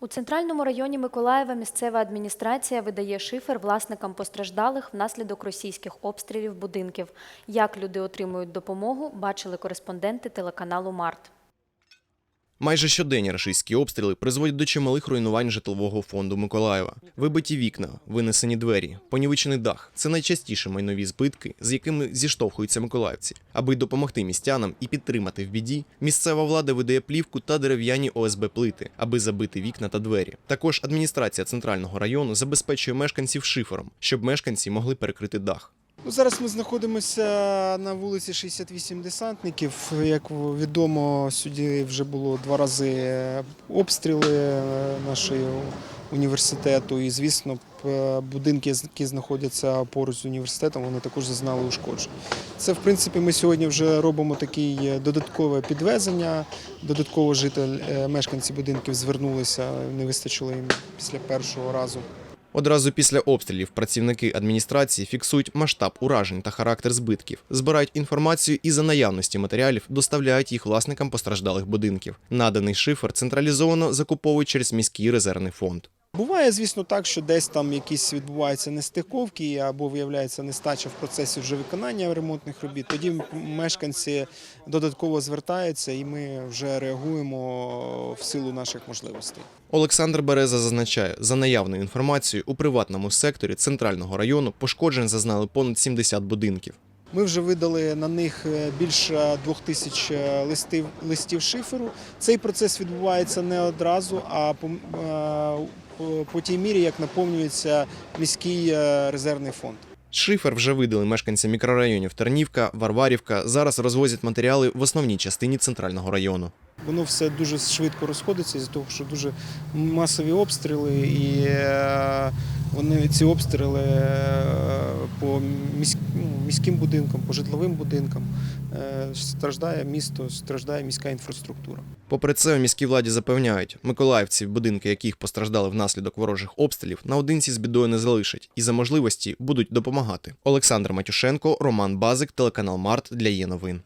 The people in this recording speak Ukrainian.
У центральному районі Миколаєва місцева адміністрація видає шифер власникам постраждалих внаслідок російських обстрілів будинків. Як люди отримують допомогу, бачили кореспонденти телеканалу Март. Майже щоденні рашистські обстріли призводять до чималих руйнувань житлового фонду Миколаєва. Вибиті вікна, винесені двері, понівечений дах це найчастіше майнові збитки, з якими зіштовхуються миколаївці. Аби допомогти містянам і підтримати в біді, місцева влада видає плівку та дерев'яні ОСБ плити, аби забити вікна та двері. Також адміністрація центрального району забезпечує мешканців шифером, щоб мешканці могли перекрити дах. Ну, зараз ми знаходимося на вулиці 68 десантників. Як відомо, сюди вже було два рази обстріли е, нашого університету. І, звісно, п- будинки, які знаходяться поруч з університетом, вони також зазнали ушкоджень. Це, в принципі, ми сьогодні вже робимо таке додаткове підвезення. Додатково житель, е, мешканці будинків звернулися, не вистачило їм після першого разу. Одразу після обстрілів працівники адміністрації фіксують масштаб уражень та характер збитків, збирають інформацію і за наявності матеріалів доставляють їх власникам постраждалих будинків. Наданий шифер централізовано закуповують через міський резервний фонд. Буває, звісно, так, що десь там якісь відбуваються нестиковки або виявляється нестача в процесі вже виконання ремонтних робіт. Тоді мешканці додатково звертаються, і ми вже реагуємо в силу наших можливостей. Олександр Береза зазначає, за наявною інформацією, у приватному секторі центрального району пошкоджень зазнали понад 70 будинків. Ми вже видали на них е, більше двох тисяч е, листів, листів шиферу. Цей процес відбувається не одразу, а по, е, по- по тій мірі, як наповнюється міський резервний фонд. Шифер вже видали мешканцям мікрорайонів Тернівка, Варварівка. Зараз розвозять матеріали в основній частині центрального району. Воно все дуже швидко розходиться з того, що дуже масові обстріли, і вони ці обстріли по ну, міським будинкам, по житловим будинкам е, страждає місто, страждає міська інфраструктура. Попри це, у міській владі запевняють, миколаївці, будинки яких постраждали внаслідок ворожих обстрілів, наодинці з бідою не залишать і за можливості будуть допомагати. Олександр Матюшенко, Роман Базик, телеканал Март для є новин.